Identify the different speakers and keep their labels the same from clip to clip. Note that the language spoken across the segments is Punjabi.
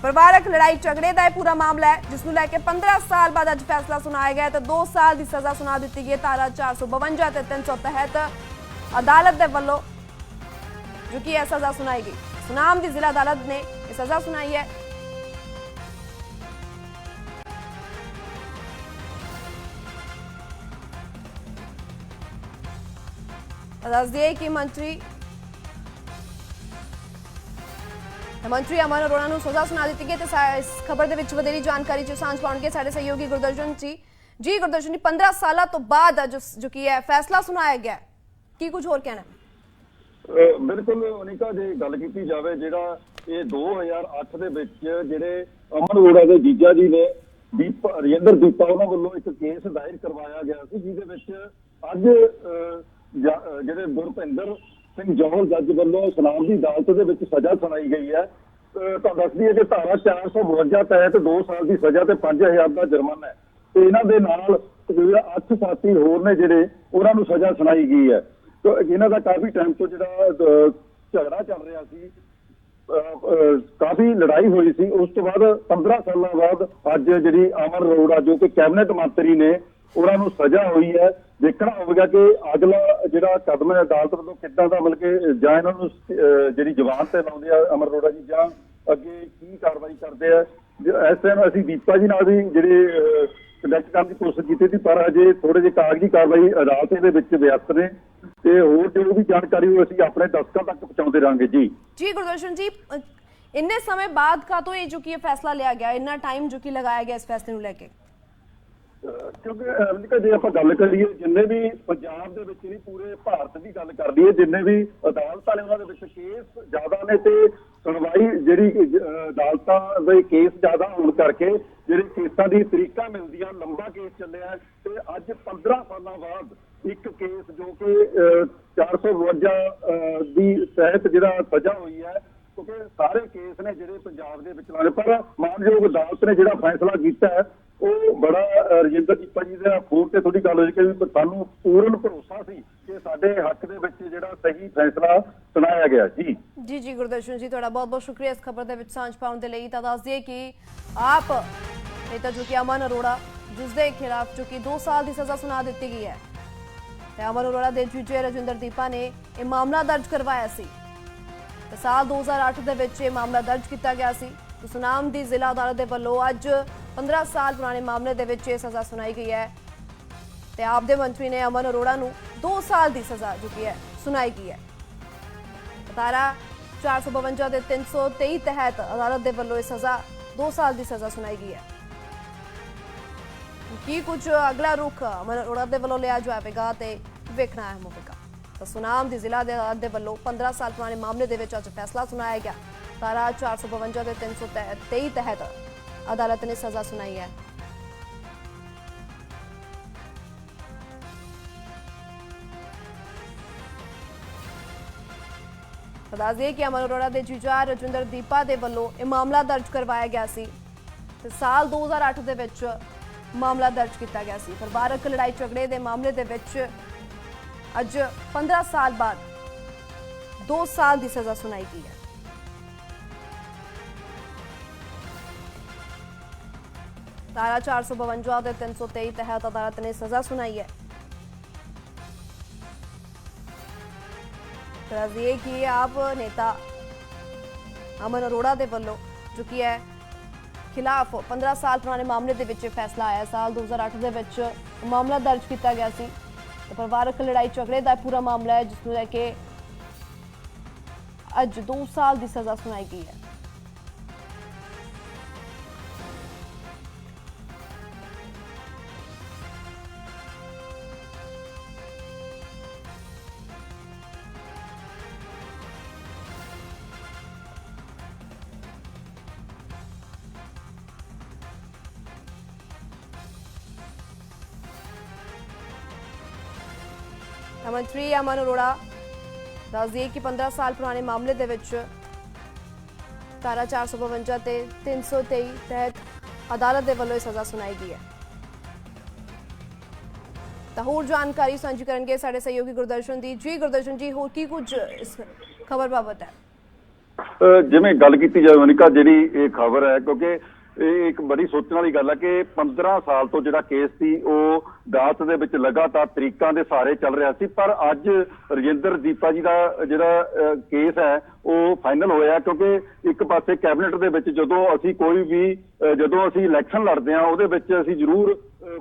Speaker 1: ਪਰਿਵਾਰਕ ਲੜਾਈ ਝਗੜੇ ਦਾ ਇਹ ਪੂਰਾ ਮਾਮਲਾ ਹੈ, ਜਿਸ ਨੂੰ ਲੈ ਕੇ 15 ਸਾਲ ਬਾਅਦ ਅੱਜ ਫੈਸਲਾ ਸੁਣਾਇਆ ਗਿਆ ਹੈ ਤੇ 2 ਸਾਲ ਦੀ ਸਜ਼ਾ ਸੁਣਾ ਦਿੱਤੀ ਗਈ ਹੈ। ਧਾਰਾ 452 ਤੇ 300 ਤਹਿਤ ਅਦਾਲਤ ਦੇ ਵੱਲੋਂ ਜੋ ਕਿ ਇਹ ਸਜ਼ਾ ਸੁਣਾਈ ਗਈ। ਸੁਨਾਮ ਦੀ ਜ਼ਿਲ੍ਹਾ ਅਦਾਲਤ ਨੇ ਇਹ ਸਜ਼ਾ ਸੁਣਾਈ ਹੈ। ਦੱਸ ਦਈਏ ਕਿ ਮੰਤਰੀ ਮੰਤਰੀ ਅਮਨ ਅਰੋੜਾ ਨੂੰ ਸਜ਼ਾ ਸੁਣਾ ਦਿੱਤੀ ਗਈ ਤੇ ਇਸ ਖਬਰ ਦੇ ਵਿੱਚ ਵਧੇਰੀ ਜਾਣਕਾਰੀ ਚ ਸਾਂਝ ਪਾਉਣਗੇ ਸਾਡੇ ਸਹਿਯੋਗੀ ਗੁਰਦਰਸ਼ਨ ਜੀ। ਜੀ ਗੁਰਦਰਸ਼ਨ ਜੀ 15 ਸਾਲਾਂ ਤੋਂ ਬਾਅਦ ਜੋ ਕਿ ਹੈ, ਫੈਸਲਾ ਸੁਣਾਇਆ ਗਿਆ ਕੀ ਕੁਝ ਹੋਰ ਕਹਿਣਾ
Speaker 2: ਬਿਲਕੁਲ ਅਨਿਕਾ, ਜੇ ਗੱਲ ਕੀਤੀ ਜਾਵੇ ਜਿਹੜਾ ਇਹ 2008 ਦੇ ਵਿੱਚ ਜਿਹੜੇ ਅਮਨ ਅਰੋੜਾ ਦੇ ਜੀਜਾ ਜੀ ਨੇ ਦੀਪ ਰਜਿੰਦਰ ਦੀਪਾ ਉਹਨਾਂ ਵੱਲੋਂ ਇੱਕ ਕੇਸ ਦਾਇਰ ਕਰਵਾਇਆ ਗਿਆ ਸੀ, ਜਿਹਦੇ ਵਿੱਚ ਅੱਜ ਜਿਹੜੇ ਗੁਰਪਿੰਦਰ ਸਿੰਘ ਜੌਹਰ ਜੱਜ ਵੱਲੋਂ ਇਸਲਾਮ ਦੀ ਅਦਾਲਤ ਦੇ ਵਿੱਚ ਸਜ਼ਾ ਸੁਣਾਈ ਗਈ ਹੈ। ਅਹ, ਤੁਹਾਨੂੰ ਦੱਸ ਦਈਏ ਕਿ ਧਾਰਾ 452 ਤਹਿਤ 2 ਸਾਲ ਦੀ ਸਜ਼ਾ ਤੇ 5000 ਦਾ ਜੁਰਮਾਨਾ ਹੈ। ਤੇ ਇਹਨਾਂ ਦੇ ਨਾਲ ਤਕਰੀਬਨ 8 ਸਾਥੀ ਹੋਰ ਨੇ ਜਿਹੜੇ ਉਹਨਾਂ ਨੂੰ ਸਜ਼ਾ ਸੁਣਾਈ ਗਈ ਹੈ। ਤੇ ਇਹਨਾਂ ਦਾ ਕਾਫੀ ਟਾਈਮ ਤੋਂ ਜਿਹੜਾ ਝਗੜਾ ਚੱਲ ਰਿਹਾ ਸੀ। ਕਾਫੀ ਲੜਾਈ ਹੋਈ ਸੀ। ਉਸ ਤੋਂ ਬਾਅਦ 15 ਸਾਲਾਂ ਬਾਅਦ ਅੱਜ ਜਿਹੜੀ ਅਮਰ ਅਰੋੜਾ ਜੋ ਕਿ ਕੈਬਨਿਟ ਮੰਤਰੀ ਨੇ ਉਹਨਾਂ ਨੂੰ ਸਜ਼ਾ ਹੋਈ ਹੈ। ਦੇਖਣਾ ਹੋਵੇਗਾ ਕਿ ਅਗਲਾ ਜਿਹੜਾ ਕਦਮ ਹੈ ਅਦਾਲਤ ਵੱਲੋਂ ਕਿੱਦਾਂ ਦਾ ਮਤਲਬ ਜਾਂ ਇਹਨਾਂ ਨੂੰ ਜਿਹੜੀ ਜ਼ਬਾਨ ਤੇ ਲਾਉਂਦੇ ਆ ਅਮਰ ਅਰੋੜਾ ਜੀ, ਜਾਂ ਅੱਗੇ ਕੀ ਕਾਰਵਾਈ ਕਰਦੇ ਆ। ਇਸ ਟਾਈਮ ਅਸੀਂ ਦੀਪਾ ਜੀ ਨਾਲ ਵੀ ਜਿਹੜੇ ਕੰਡਕਟ ਕਰਨ ਦੀ ਕੋਸ਼ਿਸ਼ ਕੀਤੀ ਸੀ, ਪਰ ਅਜੇ ਥੋੜੇ ਜਿਹੇ ਕਾਗਜ਼ੀ ਕਾਰਵਾਈ ਅਦਾਲਤ ਦੇ ਵਿੱਚ ਵਿਅਸਤ ਨੇ। ਤੇ ਹੋਰ ਜੋ ਵੀ ਜਾਣਕਾਰੀ ਉਹ ਅਸੀਂ ਆਪਣੇ ਦਰਸ਼ਕਾਂ ਤੱਕ ਪਹੁੰਚਾਉਂਦੇ ਰਹਾਂਗੇ। ਜੀ।
Speaker 1: ਜੀ, ਗੁਰਦਰਸ਼ਨ ਜੀ ਇੰਨੇ ਸਮੇਂ ਬਾਅਦ ਕਾ ਤੋਂ ਇਹ ਜੋ ਕਿ ਫੈਸਲਾ ਲਿਆ ਗਿਆ? ਇੰਨਾ ਟਾਈਮ ਜੋ ਕਿ ਲਗਾਇਆ ਗਿਆ ਇਸ ਫੈਸਲੇ ਨੂੰ ਲੈ ਕੇ?
Speaker 2: ਕਿਉਂਕਿ ਅਮਰੀਕਾ ਜੇ ਆਪਾਂ ਗੱਲ ਕਰੀਏ ਜਿੰਨੇ ਵੀ ਪੰਜਾਬ ਦੇ ਵਿੱਚ ਨਹੀਂ ਪੂਰੇ ਭਾਰਤ ਦੀ ਗੱਲ ਕਰਦੀ ਹੈ ਜਿੰਨੇ ਵੀ ਅਦਾਲਤਾਂ ਨੇ ਉਹਨਾਂ ਦੇ ਵਿੱਚ ਕੇਸ ਜ਼ਿਆਦਾ ਨੇ ਤੇ ਸੁਣਵਾਈ ਜਿਹੜੀ ਅਦਾਲਤਾਂ ਦੇ ਕੇਸ ਜ਼ਿਆਦਾ ਹੋਣ ਕਰਕੇ ਜਿਹੜੇ ਕੇਸਾਂ ਦੀ ਤਰੀਕਾ ਮਿਲਦੀਆਂ ਲੰਬਾ ਕੇਸ ਚੱਲਿਆ ਤੇ ਅੱਜ 15 ਸਾਲਾਂ ਬਾਅਦ ਇੱਕ ਕੇਸ ਜੋ ਕਿ ਅਹ, 452 ਅਹ, ਦੀ ਤਹਿਤ ਜਿਹੜਾ ਸਜ਼ਾ ਹੋਈ ਹੈ ਕਿਉਂਕਿ ਸਾਰੇ ਕੇਸ ਨੇ ਜਿਹੜੇ ਪੰਜਾਬ ਦੇ ਵਿੱਚ ਲਾਏ ਪਰ ਮਾਨਯੋਗ ਅਦਾਲਤ ਨੇ ਜਿਹੜਾ ਫੈਸਲਾ ਕੀਤਾ ਹੈ ਉਹ ਬੜਾ ਰਜਿੰਦਰ ਦੀਪਾ ਜੀ ਦਾ ਫੋਨ ਤੇ ਥੋੜੀ ਗੱਲ ਹੋਈ ਕਿ ਸਾਨੂੰ ਪੂਰਨ ਭਰੋਸਾ ਸੀ ਕਿ ਸਾਡੇ ਹੱਕ ਦੇ ਵਿੱਚ ਜਿਹੜਾ ਸਹੀ ਫੈਸਲਾ ਸੁਣਾਇਆ ਗਿਆ ਜੀ
Speaker 1: ਜੀ ਜੀ, ਗੁਰਦਰਸ਼ਨ ਜੀ, ਤੁਹਾਡਾ ਬਹੁਤ ਬਹੁਤ ਸ਼ੁਕਰੀਆ ਇਸ ਖਬਰ ਦੇ ਵਿੱਚ ਸਾਂਝ ਪਾਉਣ ਦੇ ਲਈ। ਤਾਂ ਦੱਸ ਦਈਏ ਕਿ ਆਪ ਨੇਤਾ ਜੋ ਕਿ ਅਮਨ ਅਰੋੜਾ, ਜਿਸ ਦੇ ਖਿਲਾਫ ਜੋ ਕਿ 2 ਸਾਲ ਦੀ ਸਜ਼ਾ ਸੁਣਾ ਦਿੱਤੀ ਗਈ ਹੈ, ਤੇ ਅਮਨ ਅਰੋੜਾ ਦੇ ਜੀਜੇ ਰਜਿੰਦਰ ਦੀਪਾ ਨੇ ਇਹ ਮਾਮਲਾ ਦਰਜ ਕਰਵਾਇਆ ਸੀ। ਤੇ ਸਾਲ 2008 ਦੇ ਵਿੱਚ ਇਹ ਮਾਮਲਾ ਦਰਜ ਕੀਤਾ ਗਿਆ ਸੀ। ਸੁਨਾਮ ਦੀ ਜ਼ਿਲ੍ਹਾ ਅਦਾਲਤ ਦੇ ਵੱਲੋਂ ਅੱਜ 15 ਸਾਲ ਪੁਰਾਣੇ ਮਾਮਲੇ ਦੇ ਵਿੱਚ ਇਹ ਸਜ਼ਾ ਸੁਣਾਈ ਗਈ ਹੈ ਤੇ ਆਪ ਦੇ ਮੰਤਰੀ ਨੇ ਅਮਨ ਅਰੋੜਾ ਨੂੰ 2 ਸਾਲ ਦੀ ਸਜ਼ਾ ਜੋ ਹੈ, ਸੁਣਾਈ ਗਈ ਹੈ। ਧਾਰਾ 452 ਦੇ 323 ਤਹਿਤ ਅਦਾਲਤ ਦੇ ਵੱਲੋਂ ਇਹ ਸਜ਼ਾ 2 ਸਾਲ ਦੀ ਸਜ਼ਾ ਸੁਣਾਈ ਗਈ ਹੈ। ਕੀ ਕੁਝ ਅਗਲਾ ਰੁਖ ਅਮਨ ਅਰੋੜਾ ਦੇ ਵੱਲੋਂ ਲਿਆ ਜਾਵੇਗਾ ਤੇ ਵੇਖਣਾ ਹੈ ਹੋਵੇਗਾ ਤਾਂ ਸੁਨਾਮ ਦੀ ਜ਼ਿਲ੍ਹਾ ਦੇ ਅਦਾਲਤ ਦੇ ਵੱਲੋਂ 15 ਸਾਲ ਪੁਰਾਣੇ ਮਾਮਲੇ ਦੇ ਵਿੱਚ ਅੱਜ ਫੈਸਲਾ ਸੁਣਾਇਆ ਗਿਆ। ਧਾਰਾ 452 ਦੇ 323 ਤਹਿਤ ਅਦਾਲਤ ਨੇ ਸਜ਼ਾ ਸੁਣਾਈ ਹੈ। ਦੱਸ ਦਈਏ ਕਿ ਅਮਨ ਅਰੋੜਾ ਦੇ ਜੀਜਾ ਰਜਿੰਦਰ ਦੀਪਾ ਦੇ ਵੱਲੋਂ ਇਹ ਮਾਮਲਾ ਦਰਜ ਕਰਵਾਇਆ ਗਿਆ ਸੀ ਤੇ ਸਾਲ 2008 ਦੇ ਵਿੱਚ ਮਾਮਲਾ ਦਰਜ ਕੀਤਾ ਗਿਆ ਸੀ। ਪਰਿਵਾਰਕ ਲੜਾਈ ਝਗੜੇ ਦੇ ਮਾਮਲੇ ਦੇ ਵਿੱਚ ਅੱਜ 15 ਸਾਲ ਬਾਅਦ 2 ਸਾਲ ਦੀ ਸਜ਼ਾ ਸੁਣਾਈ ਗਈ ਹੈ। ਧਾਰਾ 452 ਦੇ 323 ਤਹਿਤ ਅਦਾਲਤ ਨੇ ਸਜ਼ਾ ਸੁਣਾਈ ਹੈ ਦੱਸਦੀਏ ਕਿ ਆਪ ਨੇਤਾ ਅਮਨ ਅਰੋੜਾ ਦੇ ਵੱਲੋਂ ਜੋ ਕਿ ਹੈ ਖਿਲਾਫ 15 ਸਾਲ ਪੁਰਾਣੇ ਮਾਮਲੇ ਦੇ ਵਿੱਚ ਇਹ ਫੈਸਲਾ ਆਇਆ ਸਾਲ 2008 ਦੇ ਵਿੱਚ ਮਾਮਲਾ ਦਰਜ ਕੀਤਾ ਗਿਆ ਸੀ ਪਰਿਵਾਰਕ ਲੜਾਈ ਝਗੜੇ ਦਾ ਪੂਰਾ ਮਾਮਲਾ ਹੈ ਜਿਸ ਨੂੰ ਲੈ ਕੇ ਅੱਜ 2 ਸਾਲ ਦੀ ਸਜ਼ਾ ਸੁਣਾਈ ਗਈ ਹੈ ਮੰਤਰੀ ਅਮਨ ਅਰੋੜਾ ਦੱਸ ਕਿ 15 ਸਾਲ ਪੁਰਾਣੇ ਮਾਮਲੇ ਦੇ ਵਿੱਚ ਧਾਰਾ 452 ਤੇ 323 ਤਹਿਤ ਅਦਾਲਤ ਦੇ ਵੱਲੋਂ ਇਹ ਸਜ਼ਾ ਸੁਣਾਈ ਗਈ ਹੈ। ਤਾਂ ਹੋਰ ਜਾਣਕਾਰੀ ਸਾਂਝੀ ਕਰਨਗੇ ਸਾਡੇ ਸਹਿਯੋਗੀ ਗੁਰਦਰਸ਼ਨ ਦੀ। ਜੀ ਗੁਰਦਰਸ਼ਨ ਜੀ, ਹੋਰ ਕੀ ਕੁਝ ਇਸ ਖਬਰ ਬਾਬਤ ਹੈ?
Speaker 2: ਜਿਵੇਂ ਗੱਲ ਕੀਤੀ ਜਾਵੇ ਮੋਨਿਕਾ ਜਿਹੜੀ ਇਹ ਖਬਰ ਹੈ, ਕਿਉਂਕਿ ਇਹ ਇੱਕ ਬੜੀ ਸੋਚਣ ਵਾਲੀ ਗੱਲ ਹੈ ਕਿ 15 ਸਾਲ ਤੋਂ ਜਿਹੜਾ ਕੇਸ ਸੀ ਉਹ ਅਦਾਲਤ ਦੇ ਵਿੱਚ ਲਗਾਤਾਰ ਤਰੀਕਾਂ ਦੇ ਸਹਾਰੇ ਚੱਲ ਰਿਹਾ ਸੀ ਪਰ ਅੱਜ ਰਜਿੰਦਰ ਦੀਪਾ ਜੀ ਦਾ ਜਿਹੜਾ ਅਹ, ਕੇਸ ਹੈ ਉਹ ਫਾਈਨਲ ਹੋਇਆ ਕਿਉਂਕਿ ਇੱਕ ਪਾਸੇ ਕੈਬਨਿਟ ਦੇ ਵਿੱਚ ਜਦੋਂ ਅਸੀਂ ਕੋਈ ਵੀ ਜਦੋਂ ਅਸੀਂ ਇਲੈਕਸ਼ਨ ਲੜਦੇ ਹਾਂ ਉਹਦੇ ਵਿੱਚ ਅਸੀਂ ਜ਼ਰੂਰ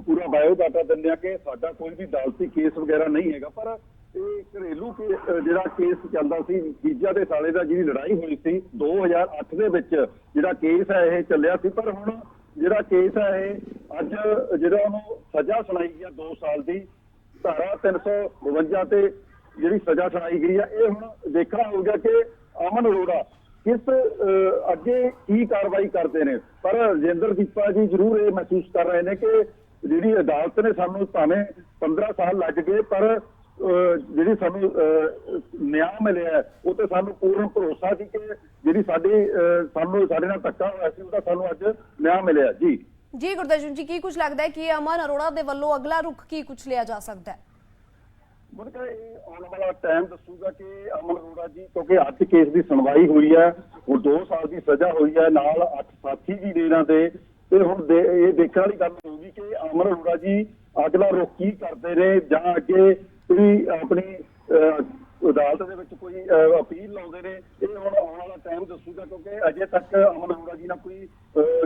Speaker 2: ਪੂਰਾ ਬਾਇਓ ਡਾਟਾ ਦਿੰਦੇ ਹਾਂ ਕਿ ਸਾਡਾ ਕੋਈ ਵੀ ਅਦਾਲਤੀ ਕੇਸ ਵਗੈਰਾ ਨਹੀਂ ਹੈਗਾ ਪਰ ਇਹ ਘਰੇਲੂ ਕੇ- ਜਿਹੜਾ ਕੇਸ ਚੱਲਦਾ ਸੀ, ਜੀਜਾ ਦੇ ਸਾਲੇ ਦਾ ਜਿਹਦੀ ਲੜਾਈ ਹੋਈ ਸੀ 2008 ਦੇ ਵਿੱਚ ਜਿਹੜਾ ਕੇਸ ਹੈ, ਇਹ ਚੱਲਿਆ ਸੀ। ਪਰ ਹੁਣ ਜਿਹੜਾ ਕੇਸ ਹੈ, ਇਹ ਅੱਜ ਜਿਹੜਾ ਉਹਨੂੰ ਸਜ਼ਾ ਸੁਣਾਈ ਗਈ 2 ਸਾਲ ਦੀ, ਧਾਰਾ 352 ਤੇ ਜਿਹੜੀ ਸਜ਼ਾ ਸੁਣਾਈ ਗਈ ਆ, ਇਹ ਹੁਣ ਦੇਖਣਾ ਹੋਊਗਾ ਕਿ ਅਮਨ ਅਰੋੜਾ ਕਿਸ ਅੱਗੇ ਕੀ ਕਾਰਵਾਈ ਕਰਦੇ ਨੇ। ਪਰ ਰਜਿੰਦਰ ਦੀਪਾ ਜੀ ਜ਼ਰੂਰ ਇਹ ਮਹਿਸੂਸ ਕਰ ਰਹੇ ਨੇ ਕਿ ਜਿਹੜੀ ਅਦਾਲਤ ਨੇ ਸਾਨੂੰ ਭਾਵੇਂ 15 ਸਾਲ ਲੱਗ ਗਏ, ਪਰ ਜਿਹੜੀ ਸਾਨੂੰ ਨਿਆਂ ਮਿਲਿਆ ਉਹ ਤੇ ਸਾਨੂੰ ਪੂਰਨ ਭਰੋਸਾ ਸੀ ਕਿ ਜਿਹੜੀ ਸਾਡੀ ਸਾਨੂੰ ਸਾਡੇ ਨਾਲ ਧੱਕਾ ਹੋਇਆ ਸੀ ਉਹਦਾ ਸਾਨੂੰ ਅੱਜ ਨਿਆਂ ਮਿਲਿਆ ਜੀ।
Speaker 1: ਜੀ ਗੁਰਦਰਸ਼ਨ ਜੀ ਕੀ ਕੁਝ ਲੱਗਦਾ ਹੈ ਕਿ ਅਮਨ ਅਰੋੜਾ ਦੇ ਵੱਲੋਂ ਅਗਲਾ ਰੁਖ ਕੀ ਕੁਝ ਲਿਆ ਜਾ ਸਕਦਾ ਹੈ?
Speaker 2: ਮੁਰਗਾ ਇਹ ਆਉਣ ਵਾਲਾ ਟਾਈਮ ਦੱਸੂਗਾ ਕਿ ਅਮਨ ਅਰੋੜਾ ਜੀ ਕਿਉਂਕਿ ਅੱਜ ਕੇਸ ਦੀ ਸੁਣਵਾਈ ਹੋਈ ਹੈ ਉਹ 2 ਸਾਲ ਦੀ ਸਜ਼ਾ ਹੋਈ ਹੈ ਨਾਲ 8 ਸਾਥੀ ਵੀ ਨੇ ਇਹਨਾਂ ਦੇ ਤੇ ਹੁਣ ਦੇ- ਇਹ ਦੇਖਣ ਵਾਲੀ ਗੱਲ ਹੋਊਗੀ ਕਿ ਅਮਨ ਅਰੋੜਾ ਜੀ ਅਗਲਾ ਰੁਖ ਕੀ ਕਰਦੇ ਨੇ ਜਾਂ ਅੱਗੇ ਕੋਈ ਆਪਣੀ ਅਹ, ਅਦਾਲਤ ਦੇ ਵਿੱਚ ਕੋਈ ਅਪੀਲ ਲਾਉਂਦੇ ਨੇ ਇਹ ਹੁਣ ਆਉਣ ਵਾਲਾ ਟਾਈਮ ਦੱਸੂਗਾ ਕਿਉਂਕਿ ਅਜੇ ਤੱਕ ਅਮਨ ਅਰੋੜਾ ਜੀ ਨਾਲ ਕੋਈ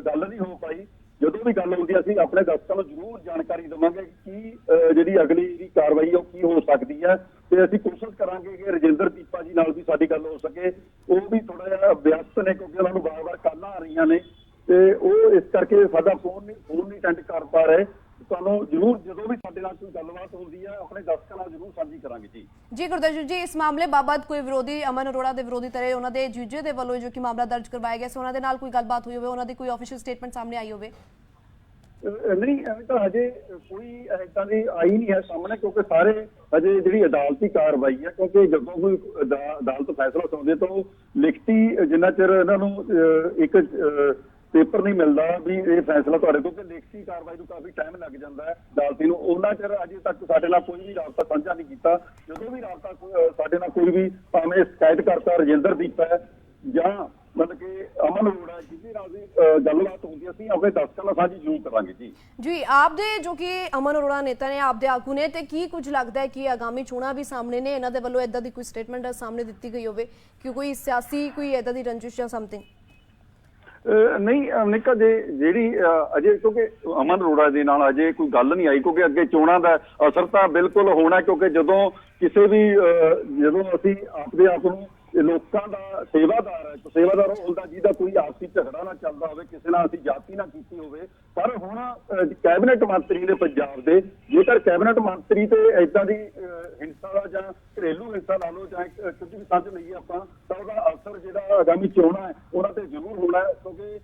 Speaker 2: ਗੱਲ ਨਹੀਂ ਹੋ ਪਾਈ। ਜਦੋਂ ਵੀ ਗੱਲ ਹੁੰਦੀ ਅਸੀਂ ਆਪਣੇ ਦਰਸ਼ਕਾਂ ਨੂੰ ਜ਼ਰੂਰ ਜਾਣਕਾਰੀ ਦੇਵਾਂਗੇ ਕਿ ਕੀ ਜਿਹੜੀ ਅਗਲੀ ਜਿਹੜੀ ਕਾਰਵਾਈ ਹੈ ਉਹ ਕੀ ਹੋ ਸਕਦੀ ਹੈ ਤੇ ਅਸੀਂ ਕੋਸ਼ਿਸ਼ ਕਰਾਂਗੇ ਕਿ ਰਜਿੰਦਰ ਦੀਪਾ ਜੀ ਨਾਲ ਵੀ ਸਾਡੀ ਗੱਲ ਹੋ ਸਕੇ। ਉਹ ਵੀ ਥੋੜਾ ਜਿਹਾ ਵਿਅਸਤ ਨੇ ਕਿਉਂਕਿ ਉਹਨਾਂ ਨੂੰ ਵਾਰ-ਵਾਰ ਕਾਲਾਂ ਆ ਰਹੀਆਂ ਨੇ। ਤੇ ਉਹ ਇਸ ਕਰਕੇ ਸਾਡਾ ਫੋਨ ਨਹੀਂ ਫੋਨ ਨਹੀਂ ਅਟੈਂਡ ਕਰ ਪਾ ਰਹੇ। ਤੁਹਾਨੂੰ ਜ਼ਰੂਰ ਜਦੋਂ ਵੀ ਸਾਡੇ ਨਾਲ ਕੋਈ ਗੱਲਬਾਤ ਹੁੰਦੀ ਹੈ ਆਪਣੇ ਦਰਸ਼ਕਾਂ ਨਾਲ ਜ਼ਰੂਰ ਸਾਂਝੀ ਕਰਾਂਗੇ ਜੀ।
Speaker 1: ਜੀ ਗੁਰਦਰਸ਼ਨ ਜੀ ਇਸ ਮਾਮਲੇ ਬਾਬਤ ਕੋਈ ਵਿਰੋਧੀ ਅਮਨ ਅਰੋੜਾ ਦੇ ਵਿਰੋਧੀ ਤਰੇ ਉਹਨਾਂ ਦੇ ਜੀਜੇ ਦੇ ਵੱਲੋਂ ਜੋ ਕਿ ਮਾਮਲਾ ਦਰਜ ਕਰਵਾਇਆ ਗਿਆ ਸੀ ਉਹਨਾਂ ਦੇ ਨਾਲ ਕੋਈ ਗੱਲਬਾਤ ਹੋਈ ਹੋਵੇ ਉਹਨਾਂ ਦੀ ਕੋਈ ਆਫੀਸ਼ੀਅਲ ਸਟੇਟਮੈਂਟ ਸਾਹਮਣੇ ਆਈ ਹੋਵੇ।
Speaker 2: ਨਹੀਂ ਐਵੇਂ ਤਾਂ ਹਜੇ ਕੋਈ ਇਦਾਂ ਦੀ ਆਈ ਨਹੀਂ ਹੈ ਸਾਹਮਣੇ ਕਿਉਂਕਿ ਸਾਰੇ ਹਜੇ ਜਿਹੜੀ ਅਦਾਲਤੀ ਕਾਰਵਾਈ ਹੈ ਕਿਉਂਕਿ ਜਦੋਂ ਕੋਈ ਅਦਾ- ਅਦਾਲਤ ਫੈਸਲਾ ਸੁਣਦੇ ਤਾਂ ਉਹ ਲਿਖਤੀ ਜਿੰਨਾ ਚਿਰ ਇਹਨਾਂ ਨੂੰ ਇੱਕ ਪੇਪਰ ਨਹੀਂ ਮਿਲਦਾ ਵੀ ਇਹ ਫੈਸਲਾ ਤੁਹਾਡੇ ਕੋਲ ਕਿ ਲਿਖਤੀ ਕਾਰਵਾਈ ਨੂੰ ਕਾਫੀ ਟਾਈਮ ਲੱਗ ਜਾਂਦਾ ਹੈ ਅਦਾਲਤੀ ਨੂੰ। ਉਹਨਾਂ ਚਿਰ ਅਜੇ ਤੱਕ ਸਾਡੇ ਨਾਲ ਕੋਈ ਵੀ ਰਾਬਤਾ ਸਾਂਝਾ ਨਹੀਂ ਕੀਤਾ। ਜਦੋਂ ਵੀ ਰਾਬਤਾ ਸਾਡੇ ਨਾਲ ਕੋਈ ਵੀ ਭਾਵੇਂ ਸ਼ਿਕਾਇਤ ਕਰਤਾ ਰਜਿੰਦਰ ਦੀਪਾ ਜਾਂ ਮਤਲਬ ਕਿ ਅਮਨ ਅਰੋੜਾ ਜਿਹਦੇ ਨਾਲ ਵੀ ਗੱਲਬਾਤ ਹੁੰਦੀ ਅਸੀਂ ਆਪਣੇ ਦਰਸ਼ਕਾਂ ਨਾਲ ਸਾਂਝੀ ਜ਼ਰੂਰ ਕਰਾਂਗੇ ਜੀ।
Speaker 1: ਜੀ ਆਪ ਦੇ ਜੋ ਕਿ ਅਮਨ ਅਰੋੜਾ ਨੇਤਾ ਨੇ ਆਪ ਦੇ ਆਗੂ ਨੇ, ਤੇ ਕੀ ਕੁਝ ਲੱਗਦਾ ਹੈ ਕਿ ਆਗਾਮੀ ਚੋਣਾਂ ਵੀ ਸਾਹਮਣੇ ਨੇ? ਇਹਨਾਂ ਦੇ ਵੱਲੋਂ ਇਦਾਂ ਦੀ ਕੋਈ ਸਟੇਟਮੈਂਟ ਸਾਹਮਣੇ ਦਿੱਤੀ ਗਈ ਹੋਵੇ ਕਿ ਕੋਈ ਸਿਆਸੀ, ਕੋਈ ਇਦਾਂ ਦੀ ਰੰਜਿਸ਼ ਜਾਂ ਸਮਥਿੰਗ
Speaker 2: ਨਹੀਂ ਅਮਨਿਕਾ ਜੇ ਜਿਹੜੀ ਅਜੇ ਕਿਉਂਕਿ ਅਮਨ ਅਰੋੜਾ ਦੇ ਨਾਲ ਅਜੇ ਕੋਈ ਗੱਲ ਨਹੀਂ ਆਈ ਕਿਉਂਕਿ ਅੱਗੇ ਚੋਣਾਂ ਦਾ ਅਸਰ ਤਾਂ ਬਿਲਕੁਲ ਹੋਣਾ ਕਿਉਂਕਿ ਜਦੋਂ ਕਿਸੇ ਵੀ ਅਹ, ਜਦੋਂ ਅਸੀਂ ਆਪਦੇ ਆਪ ਨੂੰ ਲੋਕਾਂ ਦਾ ਸੇਵਾਦਾਰ ਹੈ ਸੇਵਾਦਾਰ ਹੁੰਦਾ ਜਿਹਦਾ ਕੋਈ ਆਪਸੀ ਝਗੜਾ ਨਾ ਚੱਲਦਾ ਹੋਵੇ ਕਿਸੇ ਨਾਲ ਅਸੀਂ ਜਾਤੀ ਨਾ ਕੀਤੀ ਹੋਵੇ ਪਰ ਹੁਣ ਕੈਬਨਿਟ ਮੰਤਰੀ ਨੇ ਪੰਜਾਬ ਦੇ ਜੇਕਰ ਕੈਬਨਿਟ ਮੰਤਰੀ ਤੇ ਇਦਾਂ ਦੀ ਅਹ, ਹਿੰਸਾ ਦਾ ਜਾਂ ਘਰੇਲੂ ਹਿੰਸਾ ਲਾ ਲਓ ਜਾਂ ਇੱਕ- ਵੀ ਸਮਝ ਲਈਏ ਆਪਾਂ ਤਾਂ ਉਹਦਾ ਅਸਰ ਜਿਹੜਾ ਆਗਾਮੀ ਚੋਣਾਂ ਹੈ ਉਹਨਾਂ ਤੇ ਜ਼ਰੂਰ ਹੋਣਾ ਹੈ ਕਿਉਂਕਿ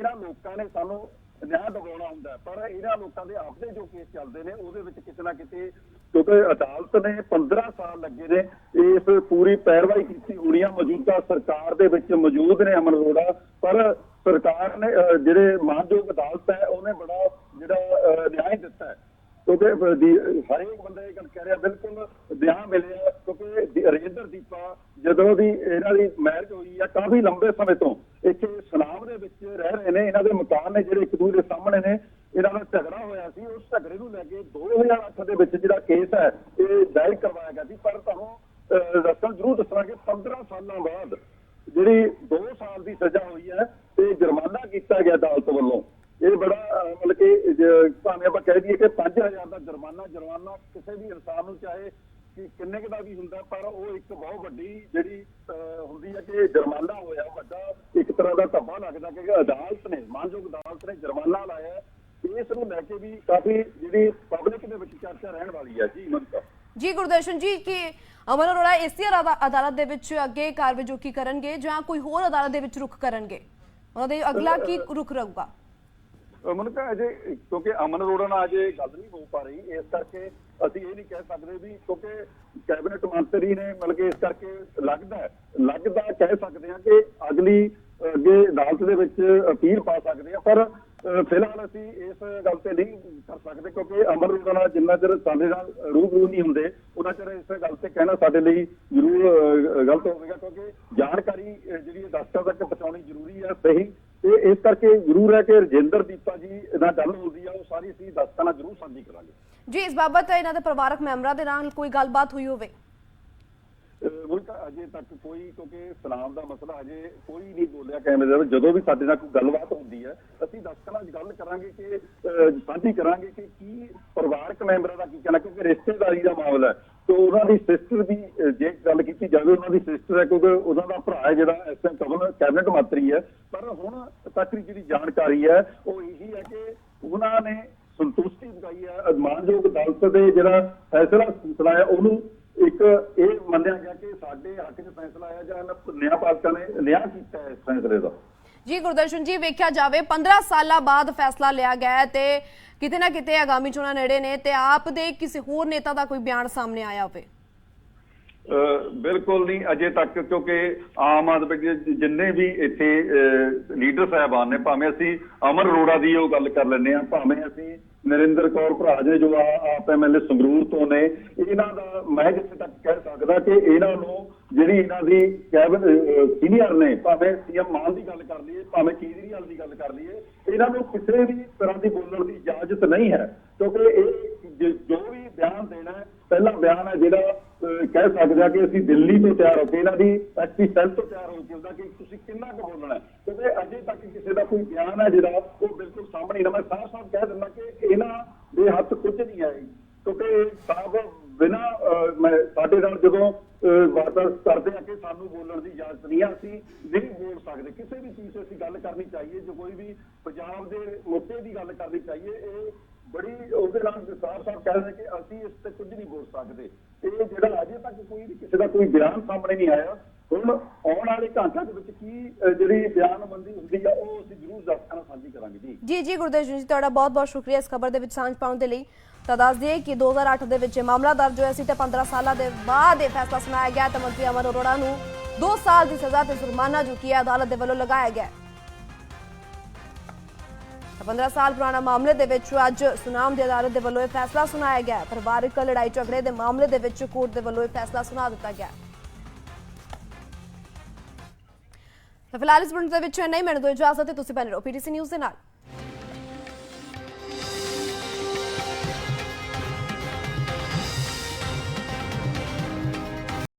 Speaker 2: ਇਹਨਾਂ ਲੋਕਾਂ ਨੇ ਸਾਨੂੰ ਨਿਆਂ ਦਿਵਾਉਣਾ ਹੁੰਦਾ ਪਰ ਇਹਨਾਂ ਲੋਕਾਂ ਦੇ ਆਪਦੇ ਜੋ ਕੇਸ ਚੱਲਦੇ ਨੇ ਉਹਦੇ ਵਿੱਚ ਕਿਤੇ ਨਾ ਕਿਤੇ ਕਿਉਂਕਿ ਅਦਾਲਤ ਨੇ 15 ਸਾਲ ਲੱਗੇ ਨੇ ਇਸ ਪੂਰੀ ਪੈਰਵਾਈ ਕੀਤੀ ਹੋਣੀ ਆ ਮੌਜੂਦਾ ਸਰਕਾਰ ਦੇ ਵਿੱਚ ਮੌਜੂਦ ਨੇ ਅਮਨ ਅਰੋੜਾ ਪਰ ਸਰਕਾਰ ਨੇ ਜਿਹੜੇ ਮਾਨਯੋਗ ਅਦਾਲਤ ਹੈ ਉਹਨੇ ਬੜਾ ਜਿਹੜਾ ਅਹ, ਨਿਆਂ ਦਿੱਤਾ ਕਿਉਂਕਿ ਹਰੇਕ ਬੰਦਾ ਇਹ ਗੱਲ ਕਹਿ ਰਿਹਾ ਬਿਲਕੁਲ ਨਿਆਂ ਮਿਲਿਆ ਕਿਉਂਕਿ ਰਜਿੰਦਰ ਦੀਪਾ ਜਦੋਂ ਦੀ ਇਹਨਾਂ ਦੀ ਮੈਰਿਜ ਹੋਈ ਆ ਕਾਫੀ ਲੰਬੇ ਸਮੇਂ ਤੋਂ ਇੱਥੇ ਸਲਾਮ ਵਿੱਚ ਰਹਿ ਰਹੇ ਨੇ, ਇਹਨਾਂ ਦੇ ਮਕਾਨ ਨੇ ਜਿਹੜੇ ਇੱਕ ਦੂਜੇ ਦੇ ਸਾਹਮਣੇ ਨੇ, ਇਹਨਾਂ ਦਾ ਝਗੜਾ ਹੋਇਆ ਸੀ। ਉਸ ਝਗੜੇ ਨੂੰ ਲੈ ਕੇ 2008 ਦੇ ਵਿੱਚ ਜਿਹੜਾ ਕੇਸ ਹੈ, ਇਹ ਦਾਇਰ ਕਰਵਾਇਆ ਗਿਆ ਸੀ। ਪਰ ਤੁਹਾਨੂੰ ਦੱਸਣ ਜ਼ਰੂਰ ਦੱਸਣਾ ਕਿ 15 ਸਾਲਾਂ ਬਾਅਦ ਜਿਹੜੀ 2 ਸਾਲ ਦੀ ਸਜ਼ਾ ਹੋਈ ਹੈ, ਤੇ ਜੁਰਮਾਨਾ ਕੀਤਾ ਗਿਆ ਅਦਾਲਤ ਵੱਲੋਂ। ਇਹ ਬੜਾ ਮਤਲਬ ਕਿ ਭਾਵੇਂ ਆਪਾਂ ਕਹਿ ਦਈਏ ਕਿ 5000 ਦਾ ਜੁਰਮਾਨਾ ਜੁਰਮਾਨਾ ਕਿਸੇ ਵੀ ਇਨਸਾਨ ਨੂੰ ਚਾਹੇ ਕਿ ਕਿੰਨੇ ਕੁ ਦਾ ਵੀ ਹੁੰਦਾ ਪਰ ਉਹ ਇੱਕ ਬਹੁਤ ਵੱਡੀ ਜਿਹੜੀ ਹੁੰਦੀ ਹੈ ਕਿ ਜੁਰਮਾਨਾ ਹੋਇਆ ਵੱਡਾ ਇੱਕ ਤਰ੍ਹਾਂ ਦਾ ਧੱਬਾ ਲੱਗਦਾ ਕਿ ਅਦਾਲਤ ਨੇ ਮਾਨਯੋਗ ਅਦਾਲਤ ਨੇ ਜੁਰਮਾਨਾ ਲਾਇਆ। ਇਸ ਨੂੰ ਲੈ ਕੇ ਵੀ ਕਾਫੀ ਜਿਹੜੀ ਪਬਲਿਕ ਦੇ ਵਿੱਚ ਚਰਚਾ ਰਹਿਣ ਵਾਲੀ ਹੈ ਜੀ ਮਨਤਾ
Speaker 1: ਜੀ ਗੁਰਦਰਸ਼ਨ ਜੀ ਕਿ ਅਮਨ ਅਰੋੜਾ ਇਸੇ ਅਦਾ- ਅਦਾਲਤ ਦੇ ਵਿੱਚ ਅੱਗੇ ਕਾਰਵਾਈ ਕਰਨਗੇ ਜਾਂ ਕੋਈ ਹੋਰ ਅਦਾਲਤ ਦੇ ਵਿੱਚ ਰੁਖ ਕਰਨਗੇ? ਉਹਨਾਂ ਦੇ ਅਗਲਾ ਕੀ ਰੁਖ ਰਹੂਗਾ?
Speaker 2: ਮਨਕਾ ਅਜੇ ਕਿਉਂਕਿ ਅਮਨ ਅਰੋੜਾ ਨਾਲ ਅਜੇ ਗੱਲ ਨਹੀਂ ਹੋ ਪਾ ਰਹੀ ਇਸ ਕਰਕੇ ਅਸੀਂ ਇਹ ਨਹੀਂ ਕਹਿ ਸਕਦੇ ਵੀ ਕਿਉਂਕਿ ਕੈਬਨਿਟ ਮੰਤਰੀ ਨੇ ਮਤਲਬ ਕਿ ਇਸ ਕਰਕੇ ਲੱਗਦਾ ਲੱਗਦਾ ਕਹਿ ਸਕਦੇ ਹਾਂ ਕਿ ਅਗਲੀ ਅੱਗੇ ਅਦਾਲਤ ਦੇ ਵਿੱਚ ਅਪੀਲ ਪਾ ਸਕਦੇ ਆ ਪਰ ਫਿਲਹਾਲ ਅਸੀਂ ਇਸ ਗੱਲ ਤੇ ਨਹੀਂ ਕਰ ਸਕਦੇ ਕਿਉਂਕਿ ਅਮਰ ਅਰੋੜਾ ਜਿੰਨਾ ਚਿਰ ਸਾਡੇ ਨਾਲ ਰੂਬਰੂ ਨਹੀਂ ਹੁੰਦੇ ਉਹਨਾਂ ਚਿਰ ਇਸ ਗੱਲ ਤੇ ਕਹਿਣਾ ਸਾਡੇ ਲਈ ਜ਼ਰੂਰ ਅਹ, ਗਲਤ ਹੋਵੇਗਾ ਕਿਉਂਕਿ ਜਾਣਕਾਰੀ ਜਿਹੜੀ ਹੈ ਦਸਤਾਂ ਤੱਕ ਪਹੁੰਚਾਉਣੀ ਜ਼ਰੂਰੀ ਹੈ ਸਹੀ। ਤੇ ਇਸ ਕਰਕੇ ਜ਼ਰੂਰ ਹੈ ਕਿ ਰਜਿੰਦਰ ਦੀਪਾ ਜੀ ਨਾਲ ਗੱਲ ਹੁੰਦੀ ਆ ਉਹ ਸਾਰੀ ਅਸੀਂ ਦਸਤਾਂ ਨਾਲ ਜ਼ਰੂਰ ਸਾਂਝੀ ਕਰਾਂਗੇ।
Speaker 1: ਜੀ, ਇਸ ਬਾਬਤ ਇਹਨਾਂ ਦੇ ਪਰਿਵਾਰਕ ਮੈਂਬਰਾਂ ਦੇ ਨਾਲ ਕੋਈ ਗੱਲਬਾਤ ਹੋਈ ਹੋਵੇ?
Speaker 2: ਉਹ ਅਜੇ ਤੱਕ ਕੋਈ, ਕਿਉਂਕਿ ਸਲਾਮ ਦਾ ਮਸਲਾ ਅਜੇ ਕੋਈ ਨਹੀਂ ਬੋਲਿਆ ਕੈਮਰੇ ਦੇ ਵਿੱਚ। ਜਦੋਂ ਵੀ ਸਾਡੇ ਨਾਲ ਕੋਈ ਗੱਲਬਾਤ ਹੁੰਦੀ ਹੈ, ਅਸੀਂ ਦਰਸ਼ਕਾਂ ਨਾਲ ਗੱਲ ਕਰਾਂਗੇ ਕਿ ਸਾਂਝੀ ਕਰਾਂਗੇ ਕਿ ਕੀ ਪਰਿਵਾਰਕ ਮੈਂਬਰਾਂ ਦਾ ਕੀ ਕਹਿਣਾ, ਕਿਉਂਕਿ ਰਿਸ਼ਤੇਦਾਰੀ ਦਾ ਮਾਮਲਾ ਹੈ। ਤੇ ਉਹਨਾਂ ਦੀ ਸਿਸਟਰ ਦੀ ਜੇ ਗੱਲ ਕੀਤੀ ਜਾਵੇ, ਉਹਨਾਂ ਦੀ ਸਿਸਟਰ ਹੈ, ਕਿਉਂਕਿ ਉਹਨਾਂ ਦਾ ਭਰਾ ਹੈ ਜਿਹੜਾ ਇਸ ਟਾਈਮ ਕਬਲ ਕੈਬਨਿਟ ਮੰਤਰੀ ਹੈ। ਪਰ ਹੁਣ ਤੱਕ ਦੀ ਜਿਹੜੀ ਜਾਣਕਾਰੀ ਹੈ, ਉਹ ਇਹੀ ਹੈ ਕਿ ਉਹਨਾਂ ਨੇ ਸੰਤੁਸ਼ਟੀ ਦਿਖਾਈ ਹੈ। ਮਾਨਯੋਗ ਅਦਾਲਤ ਦੇ ਜਿਹੜਾ ਫੈਸਲਾ ਸੁਣਾਇਆ ਉਹਨੂੰ ਇੱਕ ਇਹ ਮੰਨਿਆ ਗਿਆ ਕਿ ਸਾਡੇ ਹੱਕ 'ਚ ਫੈਸਲਾ ਆਇਆ ਜਾਂ ਇਹਨਾਂ ਨਿਆਂਪਾਲਕਾਂ ਨੇ ਨਿਆਂ ਕੀਤਾ ਇਸ ਫੈਸਲੇ ਦਾ।
Speaker 1: ਜੀ ਗੁਰਦਰਸ਼ਨ ਜੀ ਵੇਖਿਆ ਜਾਵੇ 15 ਸਾਲਾਂ ਬਾਅਦ ਫੈਸਲਾ ਲਿਆ ਗਿਆ ਹੈ ਤੇ ਕਿਤੇ ਨਾ ਕਿਤੇ ਆਗਾਮੀ ਚੋਣਾਂ ਨੇੜੇ ਨੇ ਤੇ ਆਪ ਦੇ ਕਿਸੇ ਹੋਰ ਨੇਤਾ ਦਾ ਕੋਈ ਬਿਆਨ ਸਾਹਮਣੇ ਆਇਆ ਹੋਵੇ।
Speaker 2: ਬਿਲਕੁਲ ਨਹੀਂ ਅਜੇ ਤੱਕ ਕਿਉਂਕਿ ਆਮ ਆਦਮੀ ਦੇ ਜਿੰਨੇ ਵੀ ਇੱਥੇ ਲੀਡਰ ਸਾਹਿਬਾਨ ਨੇ ਭਾਵੇਂ ਅਸੀਂ ਅਮਰ ਅਰੋੜਾ ਦੀ ਉਹ ਗੱਲ ਕਰ ਲੈਂਦੇ ਆ ਭਾਵੇਂ ਅਸੀਂ ਨਰਿੰਦਰ ਕੌਰ ਭਰਾ ਨੇ, ਜੋ ਆ- ਆਪ ਐਮਐਲਏ ਸੰਗਰੂਰ ਤੋਂ ਨੇ, ਇਹਨਾਂ ਦਾ ਮੈਂ ਜਿੱਥੇ ਤੱਕ ਕਹਿ ਸਕਦਾ ਕਿ ਇਹਨਾਂ ਨੂੰ ਜਿਹੜੀ ਇਹਨਾਂ ਦੀ ਕੈਬਨ ਸੀਨੀਅਰ ਨੇ, ਭਾਵੇਂ ਸੀਐਮ ਮਾਨ ਦੀ ਗੱਲ ਕਰ ਲਈਏ, ਭਾਵੇਂ ਕੇਜਰੀਵਾਲ ਦੀ ਗੱਲ ਕਰ ਲਈਏ, ਇਹਨਾਂ ਨੂੰ ਕਿਸੇ ਵੀ ਤਰ੍ਹਾਂ ਦੀ ਬੋਲਣ ਦੀ ਇਜਾਜ਼ਤ ਨਹੀਂ ਹੈ। ਕਿਉਂਕਿ ਇਹ ਜੋ ਵੀ ਬਿਆਨ ਦੇਣਾ ਹੈ ਪਹਿਲਾ ਬਿਆਨ ਹੈ ਜਿਹੜਾ ਅਹ, ਕਹਿ ਸਕਦੇ ਆ ਕਿ ਅਸੀਂ ਦਿੱਲੀ ਤੋਂ ਤਿਆਰ ਹੋ ਕੇ ਇਹਨਾਂ ਦੀ ਐਸਪੀ ਸੈੱਲ ਤੋਂ ਤਿਆਰ ਹੋ ਕੇ ਉਹਦਾ ਕਿ ਤੁਸੀਂ ਕਿੰਨਾ ਕੁ ਬੋਲਣਾ ਹੈ? ਕਿਉਂਕਿ ਅਜੇ ਤੱਕ ਕਿਸੇ ਦਾ ਕੋਈ ਬਿਆਨ ਹੈ ਜਿਹੜਾ ਉਹ ਬਿਲਕੁਲ ਸਾਹਮਣੇ ਨਾ ਮੈਂ ਸਾਫ਼ ਸਾਫ਼ ਕਹਿ ਦਿੰਦਾ ਕਿ ਇਹਨਾਂ ਦੇ ਹੱਥ ਕੁਝ ਨਹੀਂ ਹੈ ਕਿਉਂਕਿ ਸਾਫ਼ ਬਿਨਾ ਮੈਂ ਸਾਡੇ ਨਾਲ ਜਦੋਂ ਅਹ, ਵਾਰਤਾ ਕਰਦੇ ਆ ਕਿ ਸਾਨੂੰ ਬੋਲਣ ਦੀ ਇਜਾਜ਼ਤ ਨਹੀਂ ਹੈ ਅਸੀਂ ਨਹੀਂ ਬੋਲ ਸਕਦੇ। ਕਿਸੇ ਵੀ ਚੀਜ਼ ਤੇ ਅਸੀਂ ਗੱਲ ਕਰਨੀ ਚਾਹੀਏ। ਜੋ ਕੋਈ ਵੀ ਪੰਜਾਬ ਦੇ ਮੁੱਦੇ ਦੀ ਗੱਲ ਕਰਨੀ ਚਾਹੀਏ ਇਹ ਬੜੀ ਉਹਦੇ ਨਾਲ ਸਾਫ਼ ਸਾਫ਼ ਕਹਿ ਰਹੇ ਕਿ ਅਸੀਂ ਇਸ ਤੇ ਕੁਝ ਨਹੀਂ ਬੋਲ ਸਕਦੇ। ਇਹ ਜਿਹੜਾ ਅਜੇ ਤੱਕ ਕੋਈ ਵੀ ਕਿਸੇ ਦਾ ਕੋਈ ਬਿਆਨ ਸਾਹਮਣੇ ਨਹੀਂ ਆਇਆ, ਹੁਣ ਆਉਣ ਵਾਲੇ ਘੰਟਿਆਂ ਦੇ ਵਿੱਚ ਕੀ ਜਿਹੜੀ ਬਿਆਨਬੰਦੀ ਹੁੰਦੀ ਆ, ਉਹ ਅਸੀਂ ਜ਼ਰੂਰ ਦਰਸ਼ਕਾਂ ਨਾਲ ਸਾਂਝੀ ਕਰਾਂਗੇ ਜੀ।
Speaker 1: ਜੀ ਜੀ ਗੁਰਦਰਸ਼ਨ ਜੀ, ਤੁਹਾਡਾ ਬਹੁਤ ਬਹੁਤ ਸ਼ੁਕਰੀਆ ਇਸ ਖਬਰ ਦੇ ਵਿੱਚ ਸਾਂਝ ਪਾਉਣ ਦੇ ਲਈ। ਤਾਂ ਦੱਸ ਦਈਏ ਕਿ 2008 ਦੇ ਵਿੱਚ ਇਹ ਮਾਮਲਾ ਦਰਜ ਹੋਇਆ ਸੀ ਤੇ 15 ਸਾਲਾਂ ਦੇ ਬਾਅਦ ਇਹ ਫੈਸਲਾ ਸੁਣਾਇਆ ਗਿਆ ਤੇ ਮੰਤਰੀ ਅਮਰ ਅਰੋੜਾ ਨੂੰ 2 ਸਾਲ ਦੀ ਸਜ਼ਾ ਤੇ ਜੁਰਮਾਨਾ ਜੋ ਕੀ ਹੈ ਅਦਾਲਤ ਦੇ ਵੱਲੋਂ ਲਗਾਇਆ ਗਿਆ। 15 ਸਾਲ ਪੁਰਾਣਾ ਮਾਮਲੇ ਦੇ ਵਿੱਚ ਅੱਜ ਸੁਨਾਮ ਦੀ ਅਦਾਲਤ ਦੇ ਵੱਲੋਂ ਇਹ ਫੈਸਲਾ ਸੁਣਾਇਆ ਗਿਆ। ਪਰਿਵਾਰਕ ਲੜਾਈ ਝਗੜੇ ਦੇ ਮਾਮਲੇ ਦੇ ਵਿੱਚ ਕੋਰਟ ਦੇ ਵੱਲੋਂ ਇਹ ਫੈਸਲਾ ਸੁਣਾ ਦਿੱਤਾ ਗਿਆ। ਫਿਲਹਾਲ ਇਸ ਬੁਲਟਨ ਦੇ ਵਿੱਚ ਨਹੀਂ ਮੈਨੂੰ ਦੋ ਇਜਾਜ਼ਤ ਹੈ। ਤੁਸੀਂ ਬਣੇ ਰਹੋ ਪੀਟੀਸੀ ਨਿਊਜ਼ ਦੇ ਨਾਲ।